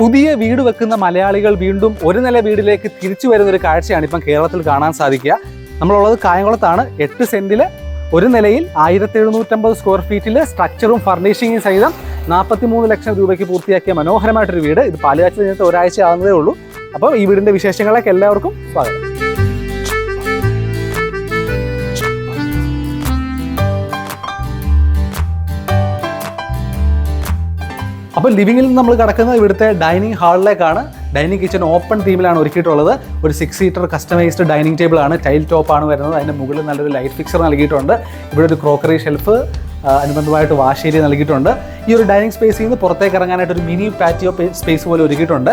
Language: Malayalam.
പുതിയ വീട് വെക്കുന്ന മലയാളികൾ വീണ്ടും ഒരു നില വീടിലേക്ക് തിരിച്ചു വരുന്ന ഒരു കാഴ്ചയാണ് ഇപ്പം കേരളത്തിൽ കാണാൻ സാധിക്കുക. നമ്മളുള്ളത് കായംകുളത്താണ്. എട്ട് സെന്റിൽ ഒരു നിലയിൽ ആയിരത്തി എഴുന്നൂറ്റമ്പത് സ്ക്വയർ ഫീറ്റിൽ സ്ട്രക്ചറും ഫർണിഷിങ്ങും സഹിതം നാൽപ്പത്തി മൂന്ന് ലക്ഷം രൂപയ്ക്ക് പൂർത്തിയാക്കിയ മനോഹരമായിട്ടൊരു വീട്. ഇത് പാലുകാച്ചിൽ കഴിഞ്ഞിട്ട് ഒരാഴ്ച ആകുന്നതേ ഉള്ളൂ. അപ്പോൾ ഈ വീടിന്റെ വിശേഷങ്ങളൊക്കെ എല്ലാവർക്കും സ്വാഗതം. അപ്പോൾ ലിവിങ്ങിൽ നമ്മൾ കിടക്കുന്നത് ഇവിടുത്തെ ഡൈനിങ് ഹാളിലേക്കാണ്. ഡൈനിങ് കിച്ചൺ ഓപ്പൺ തീമിലാണ് ഒരുക്കിയിട്ടുള്ളത്. ഒരു six seater customised dining table ആണ്. ടൈൽ ടോപ്പ് ആണ് വരുന്നത്. അതിന്റെ മുകളിൽ നല്ലൊരു ലൈറ്റ് ഫിക്സർ നൽകിയിട്ടുണ്ട്. ഇവിടെ ഒരു ക്രോക്കറി ഷെൽഫ് അനുബന്ധമായിട്ട് വാഷ് ഏരിയ നൽകിയിട്ടുണ്ട്. ഈ ഒരു ഡൈനിങ് സ്പേസിൽ നിന്ന് പുറത്തേക്ക് ഇറങ്ങാനായിട്ട് ഒരു മിനി പാറ്റിയോ സ്പേസ് പോലെ ഒരുക്കിയിട്ടുണ്ട്.